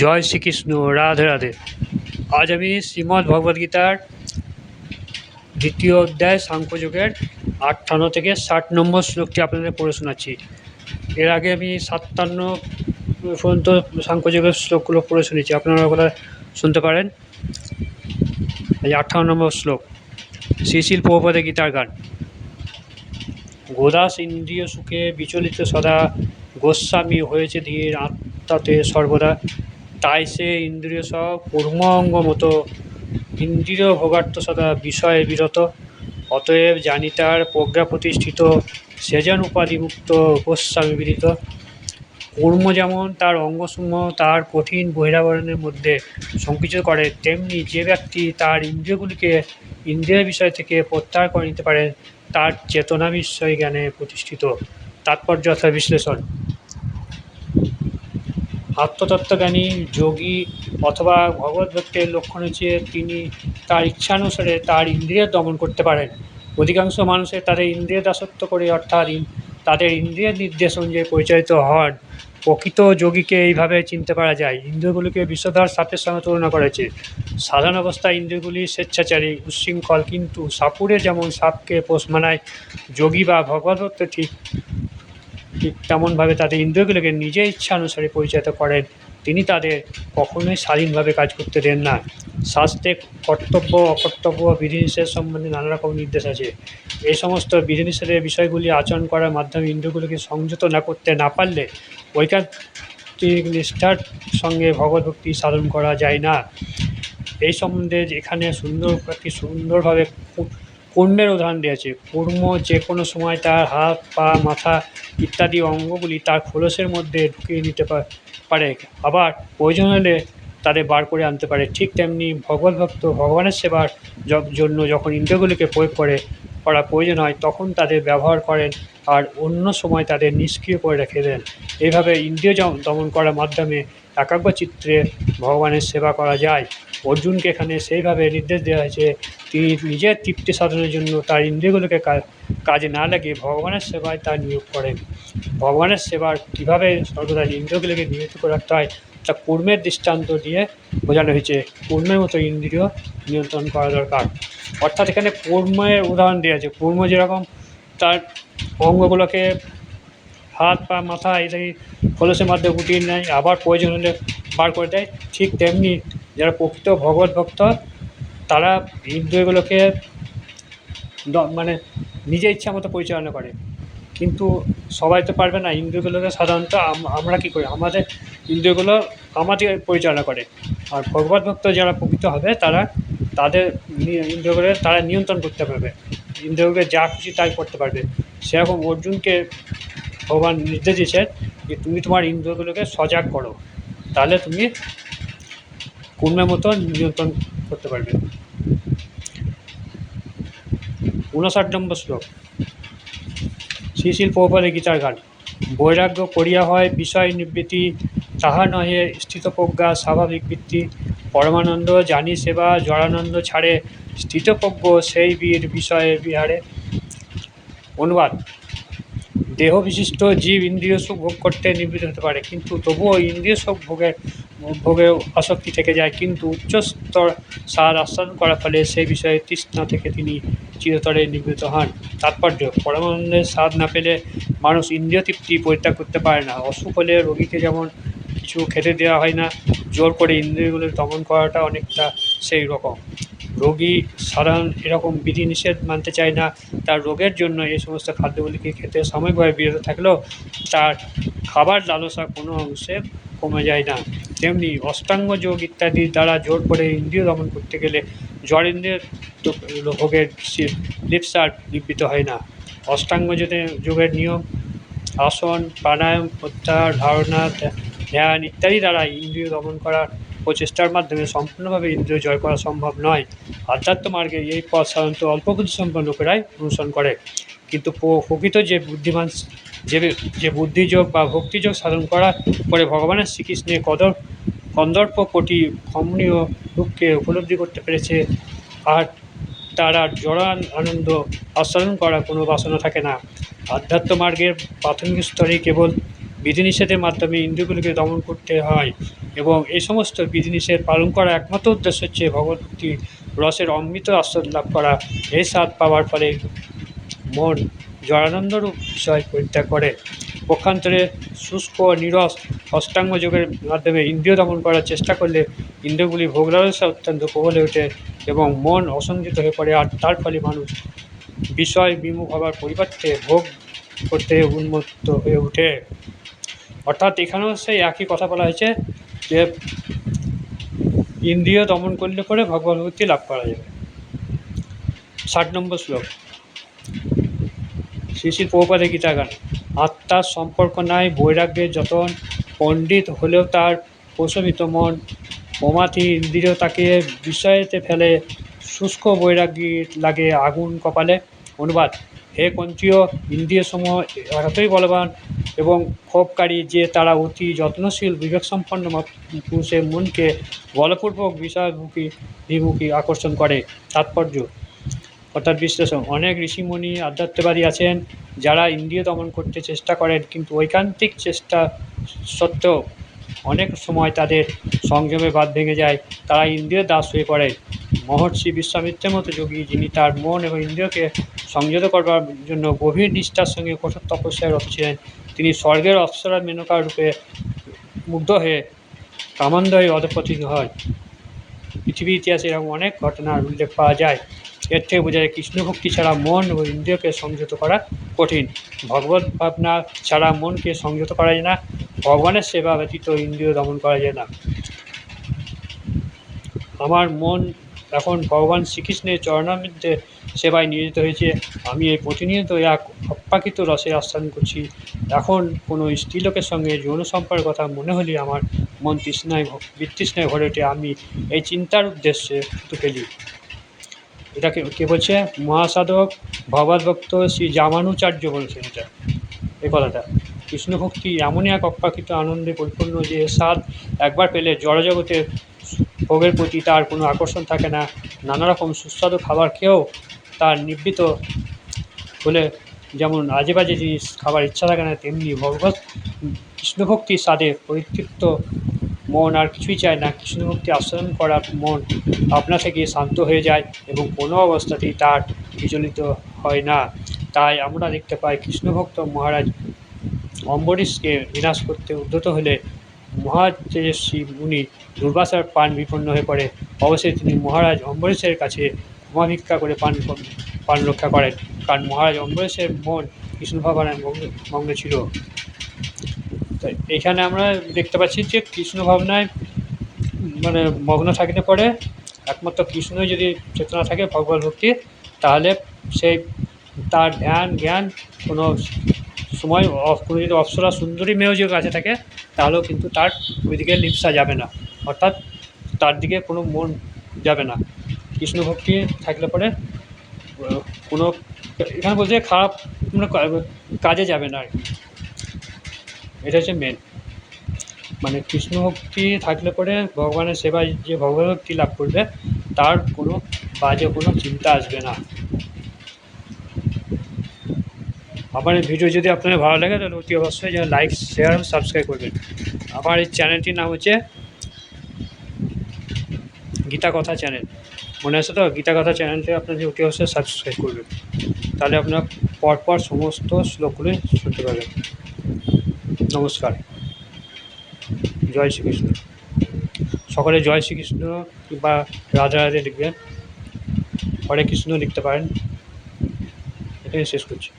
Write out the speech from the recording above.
জয় শ্রীকৃষ্ণ, রাধে রাধে। আজ আমি শ্রীমদ্ ভগবদ্গীতার দ্বিতীয় অধ্যায় সাংখ্যযোগের আটান্ন থেকে ষাট নম্বর শ্লোকটি আপনাদের পড়ে শোনাচ্ছি। এর আগে আমি সাতান্ন পর্যন্ত সাংখ্যযোগের শ্লোকগুলো পড়ে শুনেছি। আপনারা ওগুলো শুনতে পারেন। এই আঠান্ন নম্বর শ্লোক, শ্রীশিল প্রভুপদে গীতার গান। গোদাস ইন্দ্রিয় সুখে বিচলিত সদা গোস্বামী হয়েছে ধীর আত্মাতে সর্বদা। তাই সে ইন্দ্রিয় সব কর্মঙ্গ মতো, ইন্দ্রিয় ভোগার্থ সদা বিষয়ে বিরত। অতএব জানি তার প্রজ্ঞা প্রতিষ্ঠিত সেজন উপাধিমুক্ত গোস্বামী বিদিত। কর্ম যেমন তার অঙ্গসমূহ তার কঠিন বহিরাবরণের মধ্যে সংকুচিত করে, তেমনি যে ব্যক্তি তার ইন্দ্রিয়গুলিকে ইন্দ্রিয়ের বিষয় থেকে প্রত্যাহার করে নিতে পারেন, তার চেতনা বিষয় জ্ঞানে প্রতিষ্ঠিত। তাৎপর্য অর্থাৎ বিশ্লেষণ। আত্মতত্ত্বজ্ঞানী যোগী অথবা ভগবত ভক্তের লক্ষণ হচ্ছে তিনি তার ইচ্ছানুসারে তার ইন্দ্রিয় দমন করতে পারেন। অধিকাংশ মানুষের তাদের ইন্দ্রিয় দাসত্ব করে অর্থাৎ তাদের ইন্দ্রিয়ের নির্দেশ অনুযায়ী পরিচালিত হন। প্রকৃত যোগীকে এইভাবে চিনতে পারা যায়। ইন্দ্রিয়গুলিকে বিষধর সাপের সঙ্গে তুলনা করেছে সাধারণ অবস্থায় ইন্দ্রিয়গুলি স্বেচ্ছাচারী উচ্ছৃঙ্খল কিন্তু সাপুরে যেমন সাপকে পোষ মানায়, যোগী বা ভগবত ঠিক তেমনভাবে তাদের ইন্দ্রিয়গুলোকে নিজের ইচ্ছা অনুসারে পরিচালিত করেন, তিনি তাদের কখনোই স্বাধীনভাবে কাজ করতে দেন না। শাস্ত্রে কর্তব্য, অকর্তব্য বিধিনিষেধ সম্বন্ধে নানা রকম নির্দেশ আছে। এই সমস্ত বিধিনিষেধের বিষয়গুলি আচরণ করার মাধ্যমে ইন্দ্রিয়গুলোকে সংযত না করতে না পারলে ঐকান্তিক নিষ্ঠার সঙ্গে ভগবদ্ভক্তি সাধন করা যায় না। এই সম্বন্ধে এখানে সুন্দর একটি সুন্দরভাবে কর্মের উদাহরণ দিয়েছে। কর্ম যে কোনো সময় তার হাত, পা, মাথা ইত্যাদি অঙ্গগুলি তার খোলসের মধ্যে ঢুকিয়ে নিতে পারে। আবার প্রয়োজন হলে তাদের বার করে আনতে পারে। ঠিক তেমনি ভগবত ভক্ত ভগবানের সেবার জন্য যখন ইন্দ্রিয়গুলিকে প্রয়োগ করে, করা প্রয়োজন হয়, তখন তাদের ব্যবহার করেন আর অন্য সময় তাদের নিষ্ক্রিয় করে রেখে দেন। এইভাবে ইন্দ্রিয় দমন করার মাধ্যমে একাগ্র চিত্রে ভগবানের সেবা করা যায়। অর্জুনকে এখানে সেইভাবে নির্দেশ দেওয়া হয়েছে তিনি নিজের তৃপ্তি সাধনের জন্য তার ইন্দ্রিয়গুলোকে কাজে না লাগিয়ে ভগবানের সেবায় তা নিয়োগ করেন। ভগবানের সেবার কীভাবে সর্বদা ইন্দ্রিয়গুলোকে নিয়োজিত করে রাখতে হয়, তা কর্মের দৃষ্টান্ত দিয়ে বোঝানো হয়েছে। কর্মের মতো ইন্দ্রিয় নিয়ন্ত্রণ করা দরকার। অর্থাৎ এখানে কর্মের উদাহরণ দেওয়া আছে। কর্ম যেরকম তার অঙ্গগুলোকে হাত পা, মাথা ইত্যাদি খোলসের মাধ্যমে গুটিয়ে নেয়, আবার প্রয়োজন হলে বার করে দেয়, ঠিক তেমনি যারা প্রকৃত ভগবত ভক্ত তারা ইন্দ্রিয়গুলোকে দ- মানে নিজের ইচ্ছা মতো পরিচালনা করে। কিন্তু সবাই তো পারবে না ইন্দ্রিয়গুলোকে সাধারণত আমরা কী করি? আমাদের ইন্দ্রিয়গুলো আমাদের পরিচালনা করে। আর ভগবত ভক্ত যারা প্রকৃত হবে, তারা তাদের ইন্দ্রিয়গুলো তারা নিয়ন্ত্রণ করতে পারবে। ইন্দ্রিয়গুলোকে যা খুশি তাই করতে পারবে। সেরকম অর্জুনকে ভগবান নির্দেশ দিয়েছেন যে, তুমি তোমার ইন্দ্রিয়গুলোকে সজাগ করো। তাহলে তুমি কর্মের মতো নিয়ন্ত্রণ করতে পারবে। উনষাট নম্বর শ্লোক। শ্রীশিল প্রভুপাদের গীতার গান বৈরাগ্য করিয়া হয় বিষয় নিবৃত্তি, তাহা নহে স্থিতপ্রজ্ঞা স্বাভাবিক বৃত্তি। পরমানন্দ জানি সেবা, জড়ানন্দ ছাড়ে স্থিতপ্রজ্ঞ সেই বীর বিষয়ে বিহারে। অনুবাদ। দেহ বিশিষ্ট জীব ইন্দ্রিয় সুখ ভোগ করতে নিবৃত্ত হতে পারে, কিন্তু তবুও ইন্দ্রিয় সুখ ভোগের ভোগে আসক্তি থেকে যায়। কিন্তু উচ্চস্তর সার আস্বাদন করার ফলে সেই বিষয়ে তৃষ্ণা থেকে তিনি চিরতরে নিবৃত হন। তাৎপর্য পরমানন্দের স্বাদ না পেলে মানুষ ইন্দ্রিয় তৃপ্তি পরিত্যাগ করতে পারে না। অসুখ হলে রোগীকে যেমন কিছু খেতে দেওয়া হয় না, জোর করে ইন্দ্রিয়গুলো দমন করাটা অনেকটা সেই রকম। রোগী সাধারণ এরকম বিধিনিষেধ মানতে চায় না, তার রোগের জন্য এই সমস্ত খাদ্যগুলিকে খেতে সাময়িকভাবে বিরত থাকলেও তার খাবার লালসা কোনো অংশে কমে যায় না। তেমনি অষ্টাঙ্গ যোগ ইত্যাদির দ্বারা জোর করে ইন্দ্রিয় দমন করতে গেলে জ্বর, ইন্দ্রিয় তো ভোগের সি- লিপ্সার নিবৃত হয় না। অষ্টাঙ্গ যোগে- যোগের নিয়ম আসন, প্রাণায়াম, প্রত্যাহার, ধারণা, ধ্যান ইত্যাদি দ্বারা ইন্দ্রিয় দমন করার প্রচেষ্টার মাধ্যমে সম্পূর্ণভাবে ইন্দ্রিয় জয় করা সম্ভব নয়। আধ্যাত্ম মার্গে এই পথ সাধারণত অল্প বুদ্ধি সম্পন্ন লোকেরাই অনুসরণ করে। কিন্তু প্রকৃত যে বুদ্ধিমান যে যে বুদ্ধিযোগ বা ভক্তিযোগ সাধন করার পরে ভগবানের শ্রীকৃষ্ণের কদর কন্দর্প কোটি কমনীয় রূপকে উপলব্ধি করতে পেরেছে, আর তারা আর জড়া আনন্দ আস্বাদন করার কোনো বাসনা থাকে না। আধ্যাত্ম মার্গের প্রাথমিক স্তরে কেবল বিধিনিষেধের মাধ্যমে ইন্দ্রিয়গুলিকে দমন করতে হয় এবং এই সমস্ত বিধিনিষেধ পালন করা একমাত্র উদ্দেশ্য হচ্ছে ভগবতী রসের অমৃত আস্বাদ লাভ করা। এই স্বাদ পাওয়ার ফলে মন জয়ানন্দরূপ বিষয় পরিত্যাগ করে। পক্ষান্তরে শুষ্ক নিরস অষ্টাঙ্গ যোগের মাধ্যমে ইন্দ্রিয় দমন করার চেষ্টা করলে ইন্দ্রিয়গুলি ভোগলালসা অত্যন্ত প্রবলে ওঠে এবং মন অসংযত হয়ে পড়ে আর তার ফলে মানুষ বিষয় বিমুখ হবার পরিবর্তে ভোগ করতে উন্মত্ত হয়ে ওঠে। অর্থাৎ এখানেও সেই একই কথা বলা হয়েছে যে ইন্দ্রিয় দমন করলে পরে ভগবান ভক্তি লাভ করা যাবে। ষাট নম্বর শ্লোক। শ্রী শ্রী প্রভুপাদে গীতাগান, আত্মার সম্পর্ক নাই, বৈরাগ্যের যতন, পণ্ডিত হলেও তার প্রশমিত মন মমাথি ইন্দ্রিয় তাকে বিষয়েতে ফেলে, শুষ্ক বৈরাগ্যী লাগে আগুন কপালে। অনুবাদ, হে কঞ্চীয় ইন্দ্রিয় সমূহ এতই বলবান এবং ক্ষোভকারী যে তারা অতি যত্নশীল, বিবেকসম্পন্ন পুরুষের মনকে বলপূর্বক বিষয়মুখী বিমুখী আকর্ষণ করে। তাৎপর্য। অর্থাৎ বিশ্লেষণ। অনেক ঋষিমুনি আধ্যাত্মবাদী আছেন যারা ইন্দ্রিয় দমন করতে চেষ্টা করেন, কিন্তু ঐকান্তিক চেষ্টা সত্ত্বেও অনেক সময় তাদের সংযমে বাদ ভেঙে যায়। তারা ইন্দ্রিয় দাস হয়ে পড়ে মহর্ষি বিশ্বামিত্রের মতো যোগী, যিনি তার মন এবং ইন্দ্রিয়কে সংযত করবার জন্য গভীর নিষ্ঠার সঙ্গে কঠোর তপস্যায় রত ছিলেন তিনি স্বর্গের অপ্সরা মেনকা রূপে মুগ্ধ হয়ে কামান্দয়ে অধপতিত হয়। পৃথিবীর ইতিহাসে এরকম অনেক ঘটনার উল্লেখ পাওয়া যায়। এর থেকে বোঝা যায় কৃষ্ণভক্তি ছাড়া মন ও ইন্দ্রিয়কে সংযত করা কঠিন। ভগবত ভাবনা ছাড়া মনকে সংযত করা যায় না। ভগবানের সেবা ব্যতীত ইন্দ্রিয় দমন করা যায় না। আমার মন এখন ভগবান শ্রীকৃষ্ণের চরণামৃত্যে সেবায় নিয়োজিত হয়েছে। আমি এই প্রতিনিয়ত এক অপ্রাকৃত রসে আস্থান করছি। এখন কোনো স্ত্রীলোকের সঙ্গে যৌন সম্পর্কের কথা মনে হলে আমার মন তৃষ্ণায় বিতৃষ্ণায় ভরে ওঠে। আমি এই চিন্তার উদ্দেশ্যে ছুটে ফেলি এটাকে কে বলছে? মহাসাধক ভগবদ্ভক্ত শ্রী জামানুচার্য বলছেন এটা। এই কথাটা। কৃষ্ণভক্তি এমনই এক অপ্রাকৃত আনন্দে পরিপূর্ণ যে স্বাদ একবার পেলে জড়জগতের ভোগের প্রতি তার কোনো আকর্ষণ থাকে না। নানা রকম সুস্বাদু খাবার খেয়েও তার নিবৃত হলে যেমন আজে বাজে জিনিস খাবার ইচ্ছা থাকে না, তেমনি ভগবত কৃষ্ণভক্তির স্বাদে পরিতৃপ্ত মন আর কিছুই চায় না। কৃষ্ণভক্তি আস্বাদন করার মন আপনা থেকে শান্ত হয়ে যায় এবং কোনো অবস্থাতেই তার বিচলিত হয় না। তাই আমরা দেখতে পাই কৃষ্ণভক্ত মহারাজ অম্বরীশকে বিনাশ করতে উদ্যত হলে মহাতেজস্বী মুনি দুর্বাসার পান বিপন্ন হয়ে পড়ে। অবশ্যই তিনি মহারাজ অম্বরীশের কাছে ক্ষমা ভিক্ষা করে পান পান রক্ষা করেন। কারণ মহারাজ অম্বরীশের মন কৃষ্ণ ভাবনায় মগ্ন ছিল। তো এখানে আমরা দেখতে পাচ্ছি যে কৃষ্ণ ভাবনায় মানে মগ্ন থাকলে পরে একমাত্র কৃষ্ণই যদি চেতনা থাকে ভগবান ভক্তি, তাহলে সেই তার ধ্যান, জ্ঞান কোনো সময় কোনো যদি অপসরা সুন্দরী মেয়েও যদি কাছে থাকে, তাহলেও কিন্তু তার ওইদিকে লিপসা যাবে না। অর্থাৎ তার দিকে কোনো মন যাবে না। কৃষ্ণ ভক্তি থাকলে পরে কোনো, এখানে বলছে খারাপ কা- কাজে যাবে না আর কি। এটা হচ্ছে মেন মানে কৃষ্ণ ভক্তি থাকলে পরে ভগবানের সেবায় যে ভগবান ভক্তি লাভ করবে, তার কোনো বাজে কোনো চিন্তা আসবে না। আমার এই ভিডিও যদি আপনাদের ভালো লাগে, তাহলে অতি অবশ্যই যেন লাইক শেয়ার এবং সাবস্ক্রাইব করবেন। আমার এই চ্যানেলটির নাম হচ্ছে গীতা কথা চ্যানেল মনে আছে তো? গীতা কথা চ্যানেলটি আপনাদের অতি অবশ্যই সাবস্ক্রাইব করবেন। তাহলে আপনার পরপর সমস্ত শ্লোকগুলি শুনতে পাবেন। নমস্কার। জয় শ্রীকৃষ্ণ। সকলে জয় শ্রীকৃষ্ণ কিংবা রাজা লিখবেন। হরে কৃষ্ণ লিখতে পারেন। এটাই শেষ করছি।